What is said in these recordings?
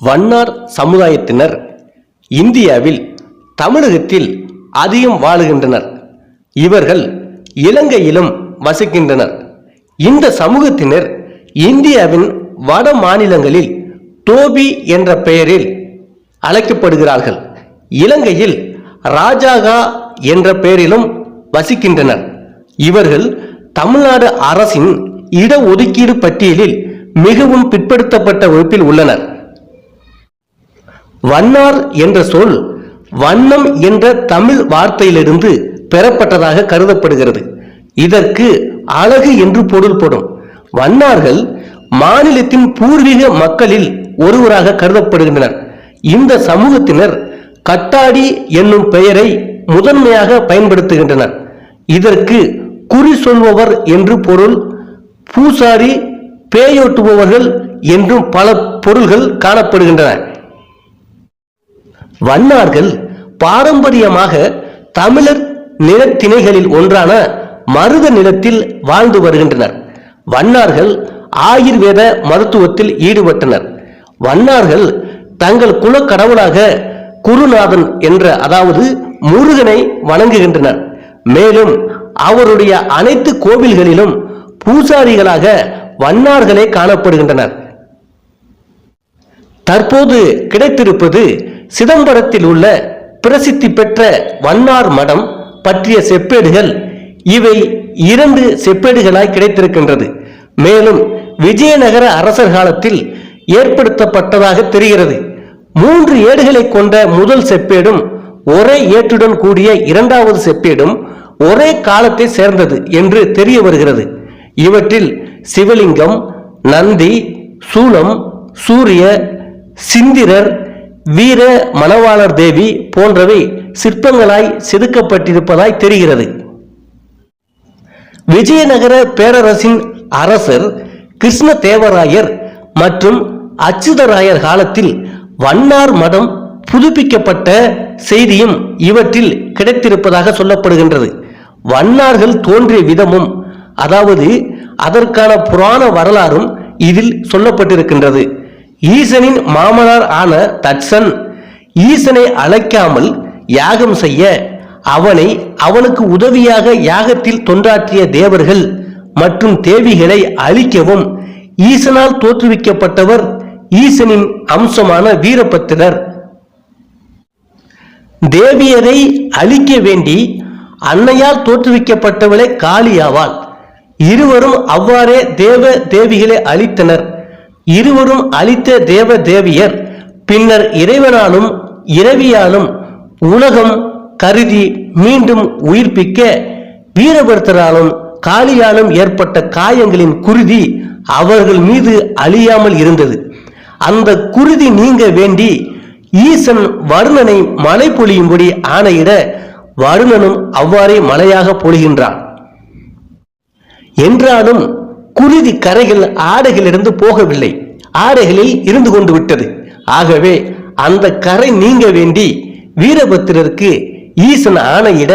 வண்ணார் சமுதாயத்தினர் இந்தியாவில் தமிழகத்தில் அதிகம் வாழுகின்றனர். இவர்கள் இலங்கையிலும் வசிக்கின்றனர். இந்த சமூகத்தினர் இந்தியாவின் வட மாநிலங்களில் டோபி என்ற பெயரில் அழைக்கப்படுகிறார்கள். இலங்கையில் ராஜாகா என்ற பெயரிலும் வசிக்கின்றனர். இவர்கள் தமிழ்நாடு அரசின் இடஒதுக்கீடு பட்டியலில் மிகவும் பிற்படுத்தப்பட்ட வகுப்பில் உள்ளனர். வண்ணார் என்ற சொல் வண்ணம் என்ற தமிழ் வார்த்தையிலிருந்து பெறப்பட்டதாக கருதப்படுகிறது. இதற்கு அழகு என்று பொருள்படும் வண்ணார்கள் மாநிலத்தின் பூர்வீக மக்களில் ஒருவராக கருதப்படுகின்றனர். இந்த சமூகத்தினர் கட்டாடி என்னும் பெயரை முதன்மையாக பயன்படுத்துகின்றனர். இதற்கு குறி சொல்பவர் என்று பொருள் பூசாரி பேயோட்டுபவர்கள் என்றும் பல பொருள்கள் காணப்படுகின்றன. வண்ணார்கள் பாரம்பரியமாக தமிழர் நிலத்திணைகளில் ஒன்றான மருத நிலத்தில் வாழ்ந்து வருகின்றனர். வண்ணார்கள் ஆயுர்வேத மருத்துவத்தில் ஈடுபட்டனர். வண்ணார்கள் தங்கள் குல கடவுளாக குருநாதன் என்ற அதாவது முருகனை வணங்குகின்றனர். மேலும் அவருடைய அனைத்து கோவில்களிலும் பூசாரிகளாக வண்ணார்களே காணப்படுகின்றனர். தற்போது கிடைத்திருப்பது சிதம்பரத்தில் உள்ள பிரசித்தி பெற்ற வண்ணார் மடம் பற்றிய செப்பேடுகள் இவை இரண்டு செப்பேடுகளாய் கிடைத்திருக்கின்றது. மேலும் விஜயநகர அரசர் காலத்தில் ஏற்படுத்தப்பட்டதாக தெரிகிறது. மூன்று ஏடுகளை கொண்ட முதல் செப்பேடும் ஒரே ஏட்டுடன் கூடிய இரண்டாவது செப்பேடும் ஒரே காலத்தை சேர்ந்தது என்று தெரிய வருகிறது. இவற்றில் சிவலிங்கம் நந்தி சூலம் சூரிய சிந்திரர் வீர மணவாளர் தேவி போன்றவை சிற்பங்களாய் செதுக்கப்பட்டிருப்பதாய் தெரிகிறது. விஜயநகர பேரரசின் அரசர் கிருஷ்ண தேவராயர் மற்றும் அச்சுதராயர் காலத்தில் வண்ணார் மடம் புதுப்பிக்கப்பட்ட செய்தியும் இவற்றில் கிடைத்திருப்பதாக சொல்லப்படுகின்றது. வண்ணார்கள் தோன்றிய விதமும் அதாவது அதற்கான புராண வரலாறும் இதில் சொல்லப்பட்டிருக்கின்றது. ஈசனின் மாமனார் ஆன தட்சன் ஈசனை அழைக்காமல் யாகம் செய்ய அவனை அவனுக்கு உதவியாக யாகத்தில் தொண்டாற்றிய தேவர்கள் மற்றும் தேவிகளை அழிக்கவும் ஈசனால் தோற்றுவிக்கப்பட்டவர் ஈசனின் அம்சமான வீரபத்திரர். தேவியரை அழிக்க வேண்டி அன்னையால் தோற்றுவிக்கப்பட்டவளே காளியாவாள். இருவரும் அவ்வாறே தேவ தேவிகளை அழித்தனர். இருவரும் அளித்த தேவ தேவியர் பின்னர் இறைவனாலும் இரவியாலும் உலகம் கருதி மீண்டும் உயிர்ப்பிக்க வீரபர்த்தராலும் காளியாலும் ஏற்பட்ட காயங்களின் குருதி அவர்கள் மீது அழியாமல் இருந்தது. அந்த குருதி நீங்க வேண்டி ஈசன் வருணனை மழை பொழியும்படி ஆணையிட வருணனும் அவ்வாறே மழையாக பொழிகின்றான். என்றாலும் குருதி கரைகள் ஆடைகளிலிருந்து போகவில்லை. ஆடைகளில் இருந்து கொண்டு விட்டது. ஆகவே அந்த கரை நீங்க வேண்டி வீரபத்திரருக்கு ஈசன் ஆணையிட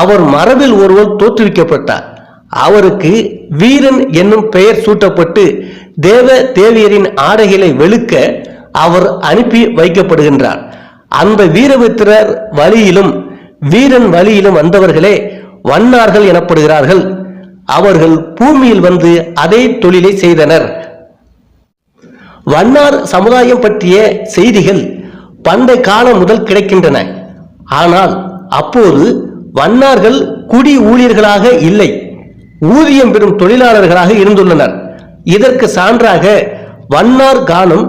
அவர் மரபில் ஒருவர் தோற்றுவிக்கப்பட்டார். அவருக்கு வீரன் என்னும் பெயர் சூட்டப்பட்டு தேவ தேவியரின் ஆடைகளை வெளுக்க அவர் அனுப்பி வைக்கப்படுகின்றார். அந்த வீரபத்திரர் வழியிலும் வீரன் வழியிலும் வந்தவர்களே வண்ணார்கள் எனப்படுகிறார்கள். அவர்கள் பூமியில் வந்து அதே தொழிலை செய்தனர். வண்ணார் சமுதாயம் பற்றிய செய்திகள் பண்டை காலம் முதல் கிடைக்கின்றன. ஆனால் அப்போது வண்ணார்கள் குடி ஊழியர்களாக இல்லை. ஊதியம் பெறும் தொழிலாளர்களாக இருந்துள்ளனர். இதற்கு சான்றாக வண்ணார் கானம்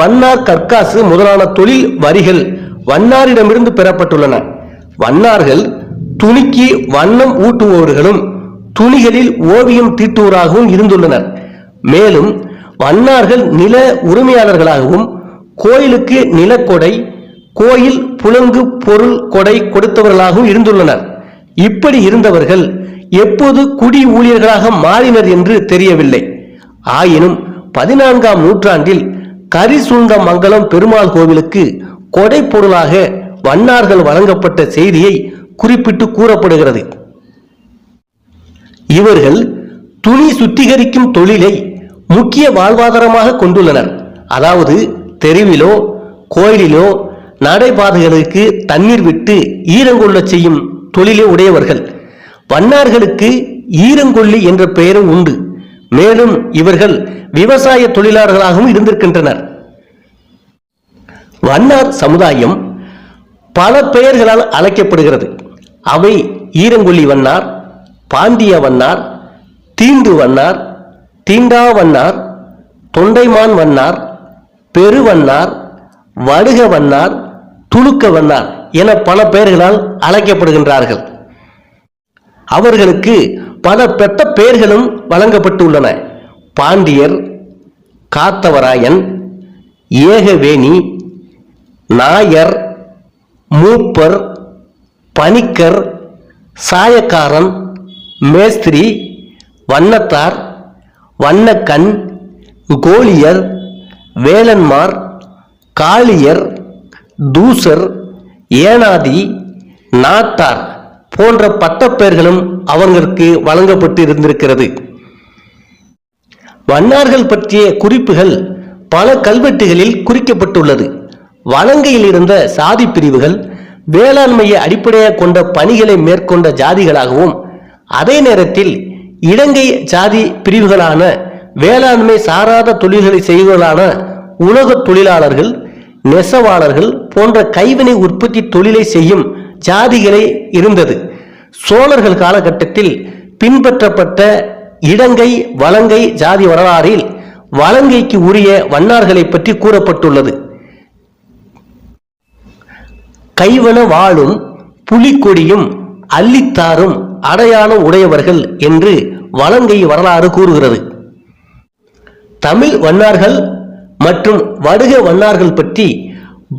வண்ணார் கற்காசு முதலான தொழில் வரிகள் வண்ணாரிடமிருந்து பெறப்பட்டுள்ளன. வண்ணார்கள் துணிக்கு வண்ணம் ஊட்டுபவர்களும் துணிகளில் ஓவியம் தீட்டுவோராகவும் இருந்துள்ளனர். மேலும் மன்னார்கள் நில உரிமையாளர்களாகவும் கோயிலுக்கு நிலக்கொடை கோயில் புலங்கு பொருள் கொடை கொடுத்தவர்களாகவும் இருந்துள்ளனர். இப்படி இருந்தவர்கள் எப்போது குடி ஊழியர்களாக மாறினர் என்று தெரியவில்லை. ஆயினும் பதினான்காம் நூற்றாண்டில் கரிசுண்ட மங்கலம் பெருமாள் கோவிலுக்கு கொடை பொருளாக வண்ணார்கள் வழங்கப்பட்ட செய்தியை குறிப்பிட்டு கூறப்படுகிறது. இவர்கள் துணி சுத்திகரிக்கும் தொழிலை முக்கிய வாழ்வாதாரமாக கொண்டுள்ளனர். அதாவது தெருவிலோ கோயிலிலோ நடைபாதைகளுக்கு தண்ணீர் விட்டு ஈரங்கொள்ளச் செய்யும் தொழிலே உடையவர்கள். வண்ணார்களுக்கு ஈரங்கொல்லி என்ற பெயரும் உண்டு. மேலும் இவர்கள் விவசாய தொழிலாளர்களாகவும் இருந்திருக்கின்றனர். வண்ணார் சமுதாயம் பல பெயர்களால் அழைக்கப்படுகிறது. அவை ஈரங்கொல்லி வண்ணார் பாண்டிய வண்ணார் தீண்டு வண்ணார் தீண்டா வண்ணார் தொண்டைமான் வண்ணார் பெருவண்ணார் வடுக வண்ணார் துலுக்க வண்ணார் என பல பெயர்களால் அழைக்கப்படுகின்றார்கள். அவர்களுக்கு பல பெற்ற பெயர்களும் வழங்கப்பட்டுள்ளன. பாண்டியர் காத்தவராயன் ஏகவேணி நாயர் மூப்பர் பணிக்கர் சாயக்காரன் மேஸ்திரி வண்ணத்தார் வண்ணக்கண் கோலியர் வேலன்மார் காளியர் தூசர் ஏனாதி நாத்தார் போன்ற பட்டப்பெயர்களும் அவங்களுக்கு வழங்கப்பட்டு இருந்திருக்கிறது வண்ணார்கள் பற்றிய குறிப்புகள் பல கல்வெட்டுகளில் குறிக்கப்பட்டுள்ளது. வலங்கையில் இருந்த சாதி பிரிவுகள் வேளாண்மையை அடிப்படையாக கொண்ட பணிகளை மேற்கொண்ட ஜாதிகளாகவும் அதே நேரத்தில் இலங்கை ஜாதி பிரிவுகளான வேளாண்மை சாராத தொழில்களை செய்வர்களான உலக தொழிலாளர்கள் நெசவாளர்கள் போன்ற கைவினை உற்பத்தி தொழிலை செய்யும் ஜாதிகளே இருந்தது. சோழர்கள் காலகட்டத்தில் பின்பற்றப்பட்ட இடங்கை வலங்கை ஜாதி வரலாறில் வலங்கைக்கு உரிய வண்ணார்களை பற்றி கூறப்பட்டுள்ளது. கைவன வாழும் புலிக்கொடியும் அள்ளித்தாரும் அடையாளம் உடையவர்கள் என்று வலங்கை வரலாறு கூறுகிறது. தமிழ் வண்ணார்கள் மற்றும் வடுக வண்ணார்கள் பற்றி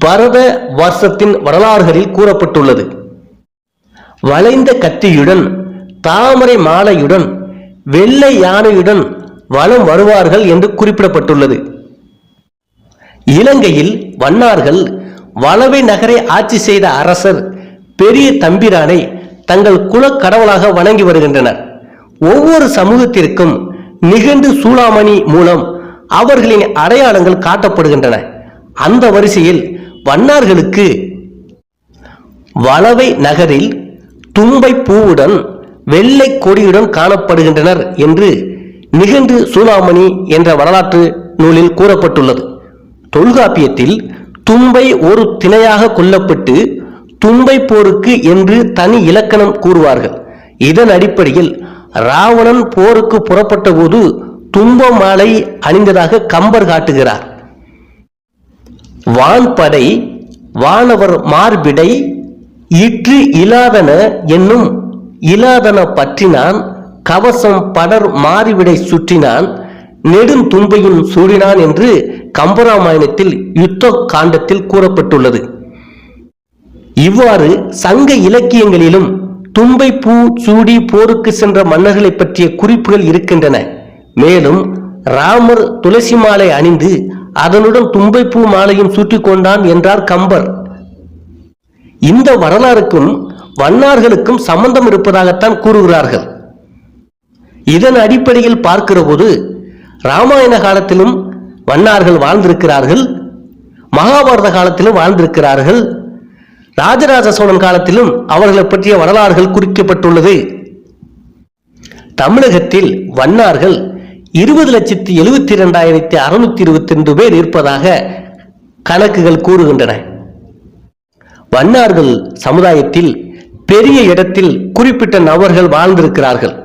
பரத வருஷத்தின் வரலாறுகளில் கூறப்பட்டுள்ளது. வளைந்த கத்தியுடன் தாமரை மாலையுடன் வெள்ளை யானையுடன் வலம் வருவார்கள் என்று குறிப்பிடப்பட்டுள்ளது. இலங்கையில் வண்ணார்கள் வளவை நகரை ஆட்சி செய்த அரசர் பெரிய தம்பிரானை தங்கள் குலக்கடவுளாக வணங்கி வருகின்றனர். ஒவ்வொரு சமூகத்திற்கும் நிகண்டு சூளாமணி மூலம் அவர்களின் அடையாளங்கள் காட்டப்படுகின்றன. அந்த வரிசையில் வண்ணார்களுக்கு வளவை நகரில் தும்பை பூவுடன் வெள்ளை கொடியுடன் காணப்படுகின்றனர் என்று நிகண்டு சூளாமணி என்ற வரலாற்று நூலில் கூறப்பட்டுள்ளது. தொல்காப்பியத்தில் தும்பை ஒரு திணையாக கொல்லப்பட்டு தும்பை போருக்கு என்று தனி இலக்கணம் கூறுவார்கள். இதன் அடிப்படையில் ராவணன் போருக்கு புறப்பட்ட போது தும்ப மாலை அணிந்ததாக கம்பர் காட்டுகிறார். வான்படை வானவர் மார்பிடை இற்று இலாதன என்னும் இலாதன பற்றினான் கவசம் படர் மாறிவிடை சுற்றினான் நெடுந்தும்பையும் சூடினான் என்று கம்பராமாயணத்தில் யுத்த காண்டத்தில் கூறப்பட்டுள்ளது. இவ்வாறு சங்க இலக்கியங்களிலும் தும்பை பூ சூடி போருக்கு சென்ற மன்னர்களை பற்றிய குறிப்புகள் இருக்கின்றன. மேலும் ராமர் துளசி மாலை அணிந்து அதனுடன் தும்பைப்பூ மாலையும் சூட்டிக் கொண்டான் என்றார் கம்பர். இந்த வரலாறுக்கும் வண்ணார்களுக்கும் சம்பந்தம் இருப்பதாகத்தான் கூறுகிறார்கள். இதன் அடிப்படையில் பார்க்கிற போது ராமாயண காலத்திலும் வண்ணார்கள் வாழ்ந்திருக்கிறார்கள் மகாபாரத காலத்திலும் வாழ்ந்திருக்கிறார்கள் ராஜராஜ சோழன் காலத்திலும் அவர்களை பற்றிய வரலாறுகள் குறிக்கப்பட்டுள்ளது. தமிழகத்தில் வண்ணார்கள் இருபது லட்சத்தி எழுபத்தி இரண்டாயிரத்தி அறுநூத்தி இருபத்தி ரெண்டு பேர் இருப்பதாக கணக்குகள் கூறுகின்றன. வண்ணார்கள் சமுதாயத்தில் பெரிய இடத்தில் குறிப்பிட்ட நபர்கள் வாழ்ந்திருக்கிறார்கள்.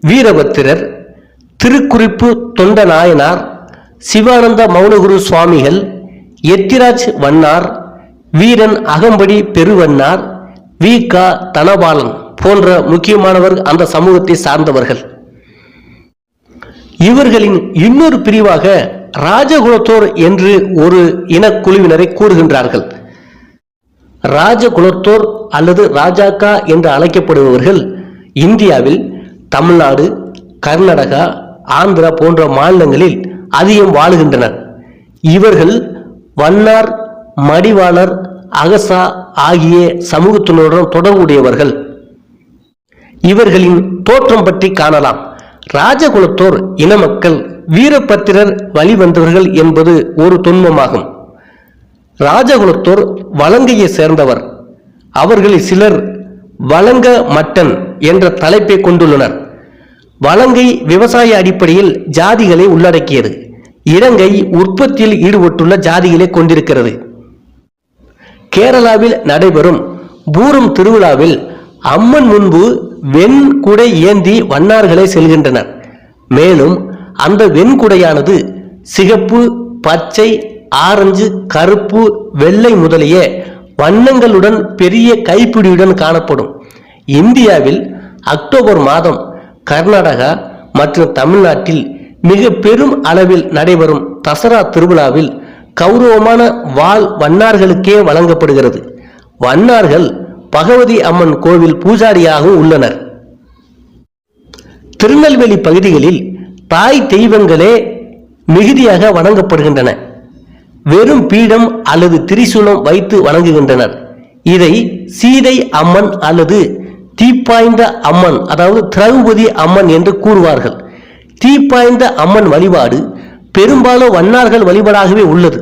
வீரபத்திரர் திருக்குறிப்பு தொண்ட நாயனார் சிவானந்த மௌனகுரு சுவாமிகள் எத்திராஜ் வண்ணார் வீரன் அகம்படி பெருவன்னார் வி. க. தனபாலன் போன்ற முக்கியமானவர் அந்த சமூகத்தை சார்ந்தவர்கள். இவர்களின் இன்னொரு பிரிவாக ராஜகுலத்தோர் என்று ஒரு இனக்குழுவினரை கூறுகின்றார்கள். ராஜகுலத்தோர் அல்லது ராஜாக்கா என்று அழைக்கப்படுபவர்கள் இந்தியாவில் தமிழ்நாடு கர்நாடகா ஆந்திரா போன்ற மாநிலங்களில் அதிகம் வாழுகின்றனர். இவர்கள் வண்ணார் மடிவாளர் அகசா ஆகிய சமூகத்தினருடன் தொடர்புடையவர்கள். இவர்களின் தோற்றம் பற்றி காணலாம். ராஜகுலத்தோர் இன மக்கள் வீரபத்திரர் வழிவந்தவர்கள் என்பது ஒரு தொன்மமாகும். ராஜகுலத்தோர் வலங்கையை சேர்ந்தவர். அவர்களில் சிலர் வலங்க மட்டன் என்ற தலைப்பை கொண்டுள்ளனர். வலங்கை விவசாய அடிப்படையில் ஜாதிகளை உள்ளடக்கியது. இலங்கை உற்பத்தியில் ஈடுபட்டுள்ள ஜாதிகளை கொண்டிருக்கிறது. கேரளாவில் நடைபெறும் பூரம் திருவிழாவில் அம்மன் முன்பு வெண்குடை ஏந்தி வண்ணார்களே செல்கின்றனர். மேலும் அந்த வெண்குடையானது சிகப்பு பச்சை ஆரஞ்சு கருப்பு வெள்ளை முதலிய வண்ணங்களுடன் பெரிய கைப்பிடியுடன் காணப்படும். இந்தியாவில் அக்டோபர் மாதம் கர்நாடகா மற்றும் தமிழ்நாட்டில் மிக பெரும் அளவில் நடைபெறும் தசரா திருவிழாவில் கௌரவமான வாள் வண்ணார்களுக்கே வழங்கப்படுகிறது. வண்ணார்கள் பகவதி அம்மன் கோவில் பூஜாரியாகவும் உள்ளனர். திருநெல்வேலி பகுதிகளில் தாய் தெய்வங்களே மிகுதியாக வணங்கப்படுகின்றன. வெறும் பீடம் அல்லது திரிசூலம் வைத்து வணங்குகின்றனர். இதை சீதை அம்மன் அல்லது தீப்பாய்ந்த அம்மன் அதாவது திரௌபதி அம்மன் என்று கூறுவார்கள். தீப்பாய்ந்த அம்மன் வழிபாடு பெரும்பாலும் வண்ணார்கள் வழிபாடாகவே உள்ளது.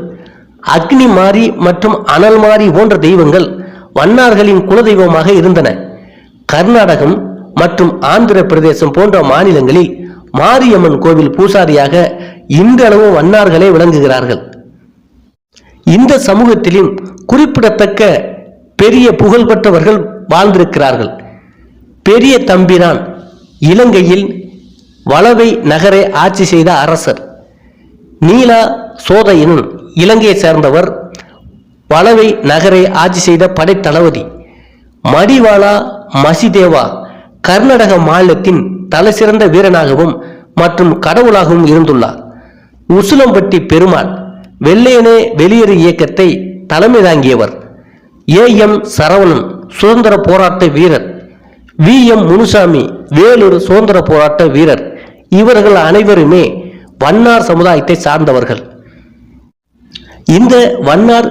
அக்னி மாரி மற்றும் அனல் மாரி போன்ற தெய்வங்கள் வண்ணார்களின் குலதெய்வமாக இருந்தன. கர்நாடகம் மற்றும் ஆந்திர பிரதேசம் போன்ற மாநிலங்களில் மாரியம்மன் கோவில் பூசாரியாக இன்றளவும் வண்ணார்களே விளங்குகிறார்கள். இந்த சமூகத்திலும் குறிப்பிடத்தக்க பெரிய புகழ்பெற்றவர்கள் வாழ்ந்திருக்கிறார்கள். பெரிய தம்பிரான் இலங்கையில் வளவை நகரை ஆட்சி செய்த அரசர். நீலா சோதையன் இலங்கையை சேர்ந்தவர் வளவை நகரை ஆட்சி செய்த படைத்தளபதி மடிவாளா மசிதேவா கர்நாடக மாநிலத்தின் தலைசிறந்த வீரனாகவும் மற்றும் கடவுளாகவும் இருந்துள்ளார். உசுலம்பட்டி பெருமாள் வெள்ளையனே வெளியேறு இயக்கத்தை தலைமை தாங்கியவர். ஏ. எம். சரவணன் சுதந்திர போராட்ட வீரர். வி. எம். முனுசாமி வேலூர் சுதந்திர போராட்ட வீரர். இவர்கள் அனைவருமே வண்ணார் சமுதாயத்தை சார்ந்தவர்கள். இந்த வண்ணார்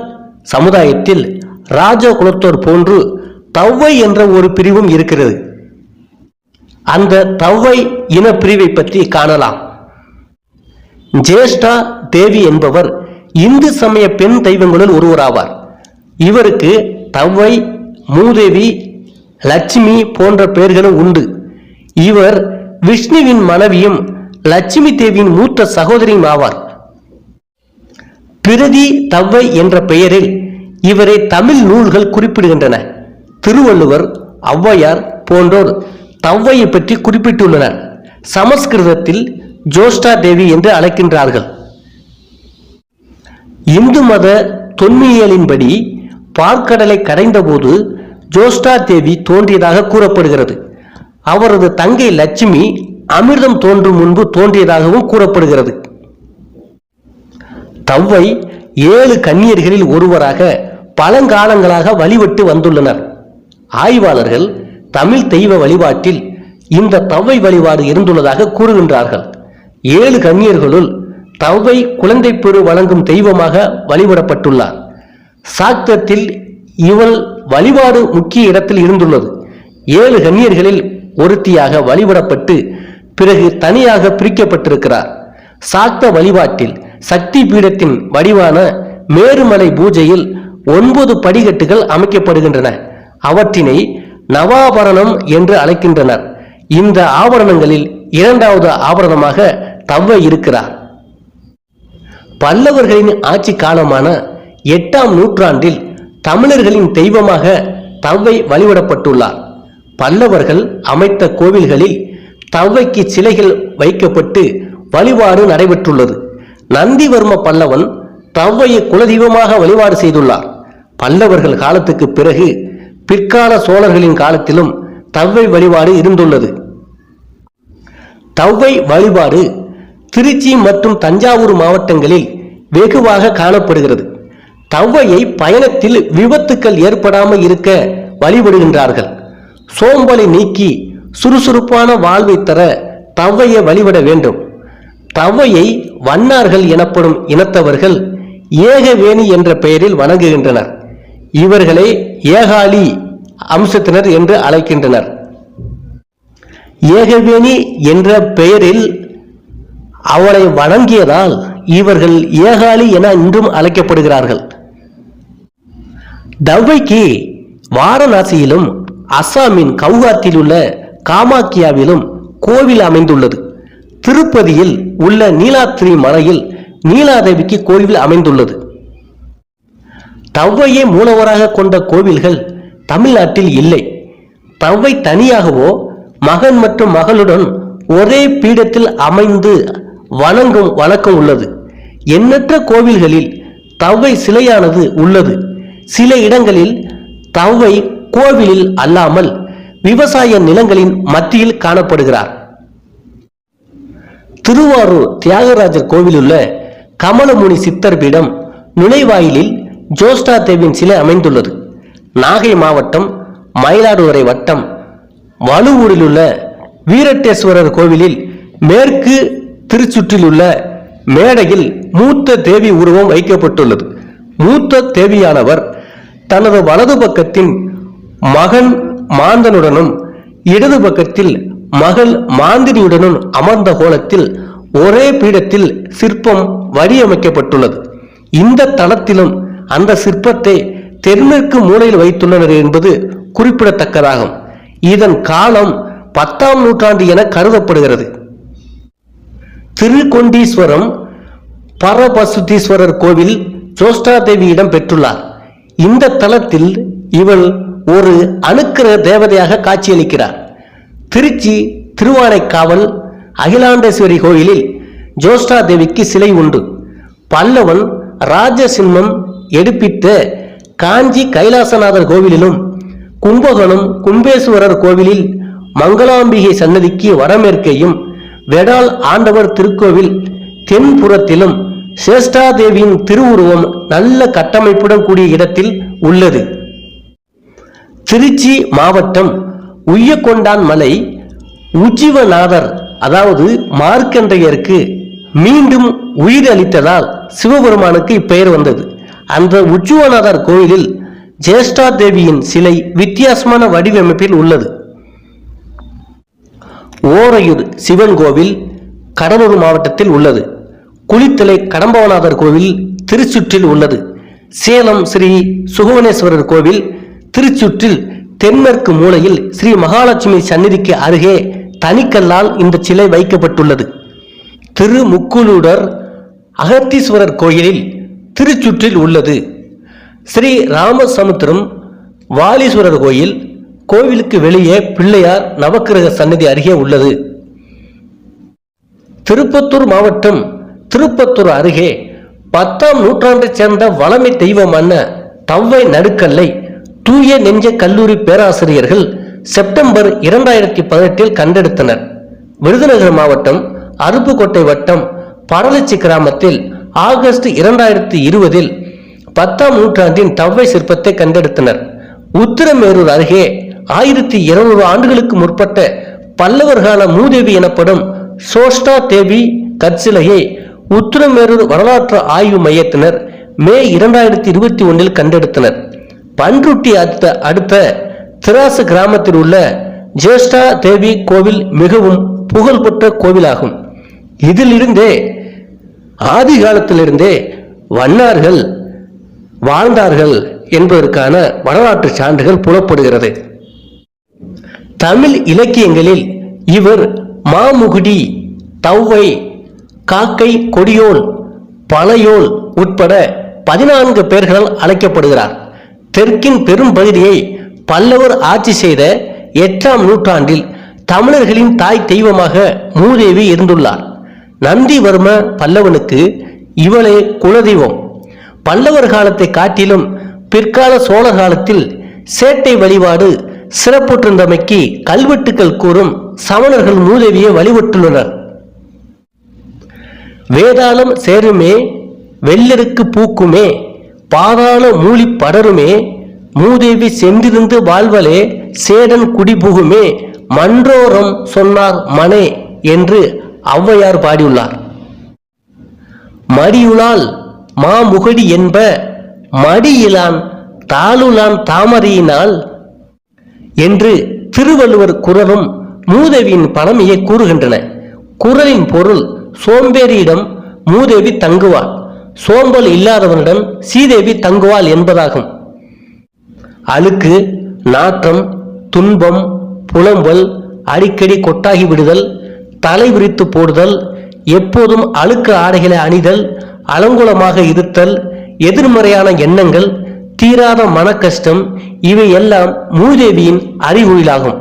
சமுதாயத்தில் ராஜ குலத்தோர் போன்று தவ்வை என்ற ஒரு பிரிவும் இருக்கிறது. அந்த தவ்வை இன பிரிவை பற்றி காணலாம். ஜேஷ்டா தேவி என்பவர் இந்து சமய பெண் தெய்வங்களுள் ஒருவராவார். இவருக்கு தவ்வை மூதேவி லட்சுமி போன்ற பெயர்களும் உண்டு. இவர் விஷ்ணுவின் மனைவியும் லட்சுமி தேவியின் மூத்த சகோதரியும் ஆவார். பிரதி தவ்வை என்ற பெயரில் இவரை தமிழ் நூல்கள் குறிப்பிடுகின்றன. திருவள்ளுவர் ஔவையார் போன்றோர் தவ்வையை பற்றி குறிப்பிட்டுள்ளனர். சமஸ்கிருதத்தில் ஜோஷ்டா தேவி என்று அழைக்கின்றார்கள். இந்து மத தொன்மியலின்படி பார்க்கடலை கடைந்தபோது ஜோஷ்டா தேவி தோன்றியதாக கூறப்படுகிறது. அவரது தங்கை லட்சுமி அமிர்தம் தோன்றும் முன்பு தோன்றியதாகவும் கூறப்படுகிறது. தவ்வை ஏழு கன்னியர்களில் ஒருவராக பழங்காலங்களாக வழிபட்டு வந்துள்ளனர். ஆய்வாளர்கள் தமிழ் தெய்வ வழிபாட்டில் இந்த தவ்வை வழிபாடு இருந்துள்ளதாக கூறுகின்றார்கள். ஏழு கன்னியர்களுள் தவ்வை குழந்தை பெரு வழங்கும் தெய்வமாக வழிபடப்பட்டுள்ளார். சாக்தத்தில் இவள் வழிபாடு முக்கிய இடத்தில் இருந்துள்ளது. ஏழு கன்னியர்களில் ஒருத்தியாக வழிபடப்பட்டு பிறகு தனியாக பிரிக்கப்பட்டிருக்கிறார். சாக்த வழிபாட்டில் சக்தி பீடத்தின் வடிவான மேருமலை பூஜையில் ஒன்பது படிக்கட்டுகள் அமைக்கப்படுகின்றன. அவற்றினை நவாபரணம் என்று அழைக்கின்றனர். இந்த ஆபரணங்களில் இரண்டாவது ஆபரணமாக தவ்வை இருக்கிறார். பல்லவர்களின் ஆட்சி காலமான எட்டாம் நூற்றாண்டில் தமிழர்களின் தெய்வமாக தவ்வை வழிபடப்பட்டுள்ளார். பல்லவர்கள் அமைத்த கோவில்களில் தவ்வைக்கு சிலைகள் வைக்கப்பட்டு வழிபாடு நடைபெற்றுள்ளது. நந்திவர்ம பல்லவன் தவ்வையை குலதெய்வமாக வழிபாடு செய்துள்ளார். பல்லவர்கள் காலத்துக்கு பிறகு பிற்கால சோழர்களின் காலத்திலும் தவ்வை வழிபாடு இருந்துள்ளது. தவ்வை வழிபாடு திருச்சி மற்றும் தஞ்சாவூர் மாவட்டங்களில் வெகுவாக காணப்படுகிறது. தவ்வையை பயணத்தில் விபத்துக்கள் ஏற்படாமல் இருக்க வழிபடுகின்றார்கள். சோம்பலை நீக்கி சுறுசுறுப்பான வாழ்வை தர தவ்வையை வழிபட வேண்டும். தவ்வையை வண்ணார்கள் எனப்படும் இனத்தவர்கள் ஏகவேணி என்ற பெயரில் வணங்குகின்றனர். இவர்களை ஏகாலி அம்சத்தினர் என்று அழைக்கின்றனர். ஏகவேணி என்ற பெயரில் அவளை வணங்கியதால் இவர்கள் ஏகாலி என இன்றும் அழைக்கப்படுகிறார்கள். தவ்வைக்கு வாரணாசியிலும் அஸ்ஸாமின் கவுகாத்தில் உள்ள காமாக்கியாவிலும் கோவில் அமைந்துள்ளது. திருப்பதியில் உள்ள நீலாத்திரி மலையில் நீலாதேவிக்கு கோவில் அமைந்துள்ளது. தவ்வையே மூலவராக கொண்ட கோவில்கள் தமிழ்நாட்டில் இல்லை. தவ்வை தனியாகவோ மகன் மற்றும் மகளுடன் ஒரே பீடத்தில் அமைந்து வணங்கும் வழக்கம் உள்ளது. எண்ணற்ற கோவில்களில் தவ்வை சிலையானது உள்ளது. சில இடங்களில் தவ்வை கோவிலில் அல்லாமல் விவசாய நிலங்களின் மத்தியில் காணப்படுகிறார். திருவாரூர் தியாகராஜர் கோவிலுள்ள கமலமுனி சித்தர் பீடம் நுழைவாயிலில் ஜோஸ்டா தேவியின் சிலை அமைந்துள்ளது. நாகை மாவட்டம் மயிலாடுதுறை வட்டம் வலுவூரில் உள்ள வீரட்டேஸ்வரர் கோவிலில் மேற்கு திருச்சுற்றில் உள்ள மேடையில் மூத்த தேவி உருவம் வைக்கப்பட்டுள்ளது. மூத்த தேவியானவர் தனது வலது பக்கத்தின் மகன் மாந்தனுடனும் இடது பக்கத்தில் மகள் மாந்திரியுடனும் அமர்ந்த கோலத்தில் ஒரே பீடத்தில் சிற்பம் வடிவமைக்கப்பட்டுள்ளது. இந்த தளத்திலும் அந்த சிற்பத்தை தென்மேற்கு மூலையில் வைத்துள்ளனர் என்பது குறிப்பிடத்தக்கதாகும். இதன் காலம் பத்தாம் நூற்றாண்டு என கருதப்படுகிறது. திருக்கொண்டீஸ்வரம் பரபசுதீஸ்வரர் கோவில் ஜோஷ்டா தேவியிடம் பெற்றுள்ளார். இந்த தலத்தில் இவள் ஒரு அணுக்கிர தேவதையாக காட்சியளிக்கிறார். திருச்சி திருவானைக்காவல் அகிலாண்டேஸ்வரி கோயிலில் ஜோஷ்டா தேவிக்கு சிலை உண்டு. பல்லவன் ராஜசிம்மம் எடுப்பித்த காஞ்சி கைலாசநாதர் கோவிலிலும் கும்பகோணம் கும்பேஸ்வரர் கோவிலில் மங்களாம்பிகை சன்னதிக்கு வடமேற்கேயும் வெடால் ஆண்டவர் திருக்கோவில் தென்புறத்திலும் சேஷ்டாதேவியின் திருவுருவம் நல்ல கட்டமைப்புடன் கூடிய இடத்தில் உள்ளது. திருச்சி மாவட்டம் உய்யக்கொண்டான் மலை உஜ்ஜீவநாதர் அதாவது மார்க்கண்டையருக்கு மீண்டும் உயிர் அளித்ததால் சிவபெருமானுக்கு இப்பெயர் வந்தது. அந்த உஜ்ஜீவநாதர் கோயிலில் ஜேஷ்டா தேவியின் சிலை வித்தியாசமான வடிவமைப்பில் உள்ளது. ஓரையூர் சிவன் கோவில் கடலூர் மாவட்டத்தில் உள்ளது. குளித்தலை கடம்பவநாதர் கோவில் திருச்சுற்றில் உள்ளது. சேலம் ஸ்ரீ சுகவனேஸ்வரர் கோவில் திருச்சுற்றில் தென்மேற்கு மூலையில் ஸ்ரீ மகாலட்சுமி சந்நிதிக்கு அருகே தனிக்கல்லால் இந்த சிலை வைக்கப்பட்டுள்ளது. திருமுக்குலூடர் அகத்தீஸ்வரர் கோயிலில் திருச்சுற்றில் உள்ளது. ஸ்ரீ ராமசமுத்திரம் வாலீஸ்வரர் கோயில் கோவிலுக்கு வெளியே பிள்ளையார் நவக்கிரக சன்னதி அருகே உள்ளது. திருப்பத்தூர் மாவட்டம் திருப்பத்தூர் அருகே பத்தாம் நூற்றாண்டைச் சேர்ந்த வளமை தெய்வமான தவ்வை நடுக்கல்லை தூய நெஞ்ச கல்லூரி பேராசிரியர்கள் செப்டம்பர் இரண்டாயிரத்தி பதினெட்டில் கண்டெடுத்தனர். விருதுநகர் மாவட்டம் அருப்புக்கோட்டை வட்டம் பரளச்சி கிராமத்தில் ஆகஸ்ட் இரண்டாயிரத்தி இருபதில் பத்தாம் நூற்றாண்டின் தவ்வை சிற்பத்தை கண்டெடுத்தனர். உத்திரமேரூர் அருகே ஆயிரத்தி இருநூறு ஆண்டுகளுக்கு முற்பட்ட பல்லவர்கால மூதேவி எனப்படும் சோஷ்டா தேவி கற்சிலையை உத்திரமேரூர் வரலாற்று ஆய்வு மையத்தினர் மே இரண்டாயிரத்தி இருபத்தி ஒன்றில் கண்டெடுத்தனர். பன்ருட்டி அடுத்த அடுத்த திராசு கிராமத்தில் உள்ள ஜேஷ்டா தேவி கோவில் மிகவும் புகழ்பெற்ற கோவிலாகும். இதிலிருந்தே ஆதி காலத்திலிருந்தே வண்ணார்கள் வாழ்ந்தார்கள் என்பதற்கான வரலாற்று சான்றுகள் புலப்படுகிறது. தமிழ் இலக்கியங்களில் இவர் மாமுகுடி தவ்வை காக்கை கொடியோல் பனையோல் உட்பட பதினான்கு பேர்களால் அழைக்கப்படுகிறார். தெற்கின் பெரும் பகுதியை பல்லவர் ஆட்சி செய்த எட்டாம் நூற்றாண்டில் தமிழர்களின் தாய் தெய்வமாக மூதேவி இருந்துள்ளார். நந்திவர்ம பல்லவனுக்கு இவளே குலதெய்வம். பல்லவர் காலத்தை காட்டிலும் பிற்கால சோழ காலத்தில் சேட்டை வழிபாடு சிறப்புற்றிருந்தமைக்கு கல்வெட்டுக்கள் கூறும் சமணர்கள் மூதேவியை வழிபட்டுள்ளனர். வேதாளம் சேருமே வெள்ளருக்கு பூக்குமே பாதாள மூலி படருமே மூதேவி சென்றிருந்து வாழ்வலே சேடன் குடிபுகுமே மன்றோரம் சொன்னார் மனே என்று ஔவையார் பாடியுள்ளார். மடியுளால் மாமுகடி என்ப மடியிலான் தாளுலான் தாமரையினால் என்று திருவள்ளுவர் குரலும் மூதேவியின் பழமையை கூறுகின்றன. குரலின் பொருள் சோம்பேறியிடம் மூதேவி தங்குவாள். சோம்பல் இல்லாதவனிடம் சீதேவி தங்குவாள் என்பதாகும். அழுக்கு நாற்றம் துன்பம் புலம்பல் அடிக்கடி கொட்டாகி விடுதல் தலை விரித்து போடுதல் எப்போதும் அழுக்கு ஆடைகளை அணிதல் அலங்குலமாக இருத்தல் எதிர்மறையான எண்ணங்கள் தீராத மன கஷ்டம் இவை எல்லாம் மூதேவியின் அறிகுறிகளாகும்.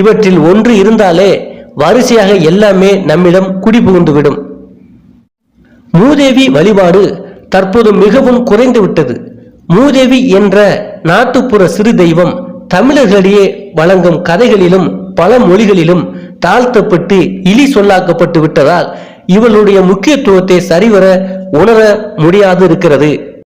இவற்றில் ஒன்று இருந்தாலே வரிசையாக எல்லாமே நம்மிடம் குடிபுகுந்துவிடும். மூதேவி வழிபாடு தற்போது மிகவும் குறைந்து விட்டது. மூதேவி என்ற நாட்டுப்புற சிறு தெய்வம் தமிழர்களிடையே வழங்கும் கதைகளிலும் பல மொழிகளிலும் தாழ்த்தப்பட்டு இழி சொல்லாக்கப்பட்டு விட்டதால் இவளுடைய முக்கியத்துவத்தை சரிவர உணர முடியாது இருக்கிறது